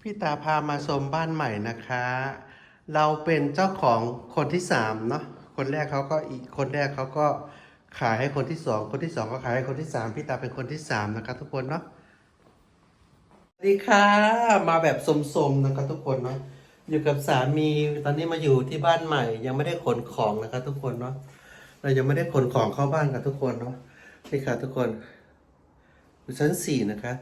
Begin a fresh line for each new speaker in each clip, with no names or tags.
พี่ตาพามาชมบ้านใหม่นะคะ เราเป็นเจ้าของคนที่สามเนาะ คนแรกเขาก็อีก คนแรกเขาก็ขายให้คนที่สอง คนที่สองก็ขายให้คนที่สามพี่ตาเป็นคนที่สามนะครับทุกคนเนาะ สวัสดีค่ะ มาแบบสมๆนะครับทุกคนเนาะ อยู่กับสามี ตอนนี้มาอยู่ที่บ้านใหม่ ยังไม่ได้ขนของนะครับทุกคนเนาะ เรายังไม่ได้ขนของเข้าบ้านกับทุกคนเนาะ นี่ค่ะทุกคนอยู่ชั้นสี่นะคะ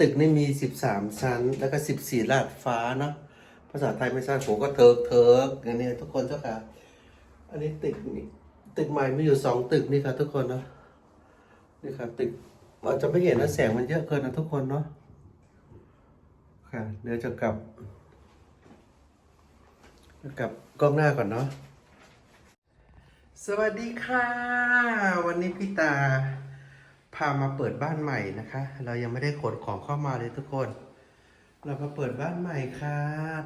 ตึกนี่มีสิบสามชั้น แล้วก็สิบสี่ลาดฟ้าเนาะภาษาไทยไม่ทราบผมก็เทิกเทิกอย่างนี้ทุกคนเจ้าค่ะ อันนี้ตึกนี่ตึกใหม่มีอยู่สองตึกนี่ค่ะทุกคนเนาะนี่ค่ะตึกเราจะไม่เห็นนะแสงมันเยอะเกินนะทุกคนเนาะค่ะเดี๋ยวจะกลับกลับกล้องหน้าก่อนเนาะสวัสดีค่ะ วันนี้พี่ตา พามาเปิดบ้านใหม่นะคะ เรายังไม่ได้ขนของเข้ามาเลยทุกคน เรามาเปิดบ้านใหม่ค่ะ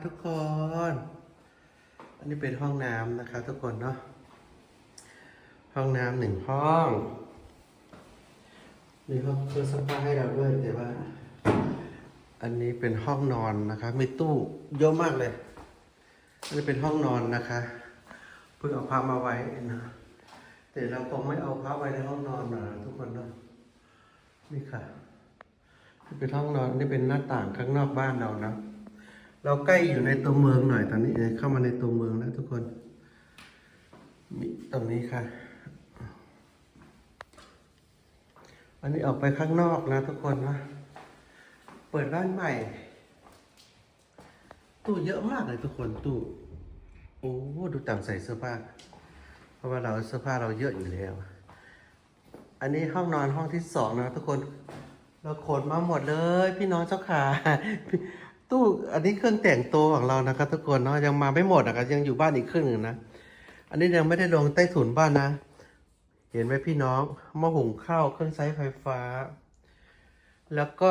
ทุกคน อันนี้เป็นห้องน้ำนะคะ ทุกคนเนาะ ห้องน้ำหนึ่งห้อง มีห้องเครื่องซักผ้าให้เราด้วยแต่ว่า อันนี้เป็นห้องนอนนะคะ มีตู้เยอะมากเลย อันนี้เป็นห้องนอนนะคะ เพิ่งเอาพามาไว้นะแต่เราคงไม่เอาพระไว้ในห้องนอนนะทุกคนเนาะ นี่ค่ะนี่เป็นห้องนอนนี่เป็นหน้าต่างข้างนอกบ้านเรานะ เราใกล้อยู่ในตัวเมืองหน่อยตอนนี้เข้ามาในตัวเมืองแล้วทุกคนมีตรงนี้ค่ะ อันนี้ออกไปข้างนอกนะทุกคนนะเปิดบ้านใหม่ ตู้เยอะมากเลยทุกคนตู้โอ้ดูต่างใส่เสื้อผ้า เพราะว่าเราเสื้อผ้าเราเยอะอยู่แล้ว อันนี้ห้องนอนห้องที่สองนะทุกคน เราขนมาหมดเลย พี่น้องเจ้าขาตู้อันนี้เครื่องแต่งตัวของเรานะครับ ทุกคนเนาะยังมาไม่หมดนะครับยังอยู่บ้านอีกครึ่งหนึ่งนะอันนี้ยังไม่ได้ลงใต้ถุนบ้านนะ เห็นไหมพี่น้องหม้อหุงข้าวเครื่องใช้ไฟฟ้า แล้วก็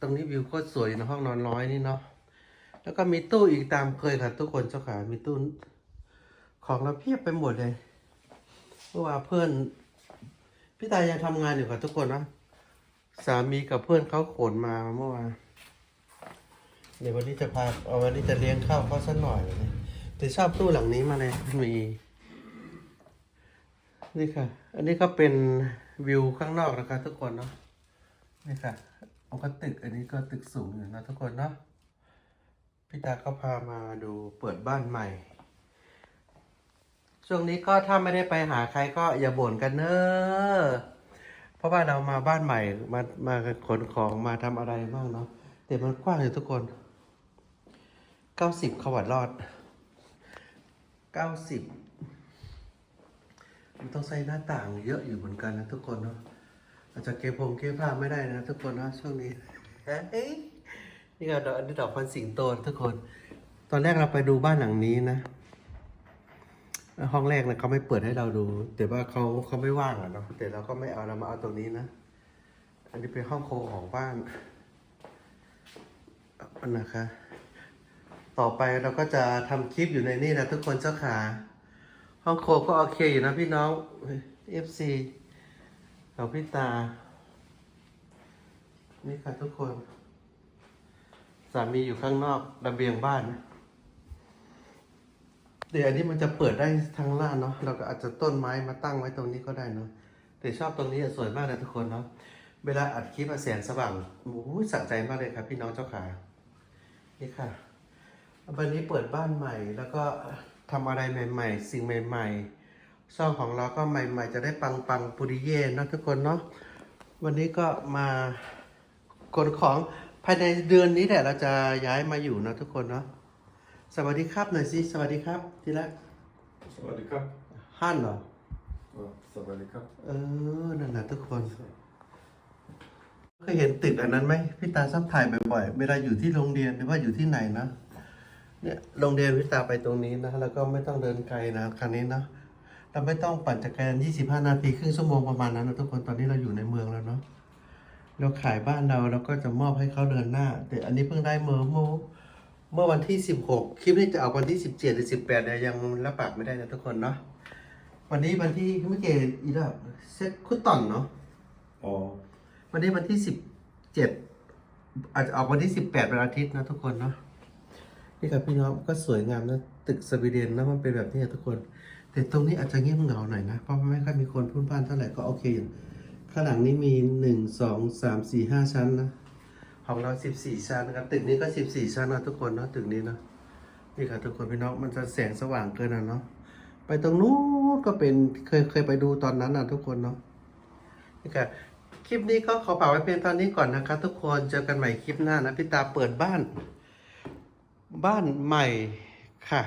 ตรงนี้วิวโคตรสวยนะห้องนอนน้อยนี่เนาะแล้วก็มีตู้อีกตามเคยค่ะทุกคนเจ้าขามีตู้ของเราเพียบไปหมดเลยเมื่อวานเพื่อน พี่ตายยังทำงานอยู่กับทุกคนนะ สามีกับเพื่อนเขาขนมาเมื่อวานเดี๋ยววันนี้จะพาเอาวันนี้จะเลี้ยงข้าวเขาสักหน่อยเลยแต่ชอบตู้หลังนี้มาเลยมีนี่ค่ะ อันนี้ก็เป็นวิวข้างนอกนะคะทุกคนเนาะนี่ค่ะมันก็ตึกอันนี้ก็ตึกสูงอยู่นะทุกคนเนาะพี่ตาก็พามาดูเปิดบ้านใหม่ ช่วงนี้ก็ถ้าไม่ได้ไปหาใครก็อย่าบ่นกันเนอะเพราะว่าเรามาบ้านใหม่มามาขนของมาทำอะไรบ้างเนาะแต่มันกว้างอยู่ทุกคนเก้าสิบขวัดรอดเก้าสิบมันต้องใส่หน้าต่างเยอะอยู่เหมือนกันนะทุกคนเนาะอาจจะเก็บพงเก็บผ้าไม่ได้นะทุกคนเนาะช่วงนี้เฮ้ยนี่ก็ดอกอันนี้ดอกพันสิงโตทุกคน ตอนแรกเราไปดูบ้านหลังนี้นะ ห้องแรกนะเขาไม่เปิดให้เราดู แต่ว่าเขาเขาไม่ว่างอะเนาะแต่เราก็ไม่เอาเรามาเอาตรงนี้นะ อันนี้เป็นห้องโคของบ้านนะคะ ต่อไปเราก็จะทำคลิปอยู่ในนี่นะทุกคนเจ้าขาห้องโคก็โอเคอยู่นะพี่น้อง FC ของพี่ตา นี่ค่ะทุกคน สามีอยู่ข้างนอกระเบียงบ้านนะ เดี๋ยวอันนี้มันจะเปิดได้ทางล่างเนาะเราก็อาจจะต้นไม้มาตั้งไว้ตรงนี้ก็ได้เนาะแต่ชอบตรงนี้สวยมากเลยทุกคนเนาะเวลาอัดคลิปอะแสงสว่างโอ้โหสะใจมากเลยครับ พี่น้องเจ้าขานี่ค่ะวันนี้เปิดบ้านใหม่แล้วก็ทำอะไรใหม่ ๆ สิ่งใหม่ ๆ ช่องของเราก็ใหม่ ๆ จะได้ปังปังๆปุริเย่นะทุกคนเนาะวันนี้ก็มาขนของภายในเดือนนี้แหละเราจะย้ายมาอยู่นะทุกคนเนาะ สวัสดีครับหน่อยสิสวัสดีครับทีละ
สวัสดีครับ
ฮั่นเหรอ
อ่าสวัสดีครับ
เออนั่นแหละทุกคน เคยเห็นตึกอันนั้นไหมพี่ตาชอบถ่ายบ่อยๆเวลาอยู่ที่โรงเรียนหรือว่าอยู่ที่ไหนนะเนี่ยโรงเรียนพี่ตาไปตรงนี้นะแล้วก็ไม่ต้องเดินไกลนะคันนี้นะเราไม่ต้องปั่นจักรยาน25 นาทีครึ่งชั่วโมงประมาณนั้นนะทุกคนตอนนี้เราอยู่ในเมืองแล้วเนาะเราขายบ้านเราเราก็จะมอบให้เขาเดินหน้า แต่อันนี้เพิ่งได้เมื่อเมื่อ เมื่อวันที่ 16 คลิปนี้จะออกวันที่ 17 หรือ 18เนี่ยยังรับปากไม่ได้นะทุกคนเนาะวันนี้วันที่เมื่อกี้อีแล้วเซ็ตคุตตอนเนาะ
อ๋อ
วันนี้วันที่สิบเจ็ดอาจจะออกวันที่สิบแปดวันอาทิตย์นะทุกคนเนาะนี่ครับพี่น้องก็สวยงามนะตึกสวีเดนนะมันเป็นแบบนี้อะทุกคน แต่ตรงนี้อาจจะเงียบเหงาหน่อยนะเพราะมันไม่ค่อยมีคนพลุ่นพล่านเท่าไหร่ก็โอเคอยู่ข้างหลังนี้มีหนึ่งสองสามสี่ห้าชั้นนะ ของเราสิบสี่ชั้นนะครับ ตึกนี้ก็สิบสี่ชั้นนะทุกคนเนาะ ตึกนี้เนาะ นี่ครับทุกคนพี่น้อง มันจะแสงสว่างเกินนะเนาะ ไปตรงนู้นก็เป็น เคยเคยไปดูตอนนั้นนะทุกคนเนาะ นี่ครับคลิปนี้ก็ขอฝากไว้เพียงเท่านี้ก่อนนะครับ ทุกคน เจอกันใหม่คลิปหน้านะพี่ตาเปิดบ้าน บ้านใหม่ค่ะ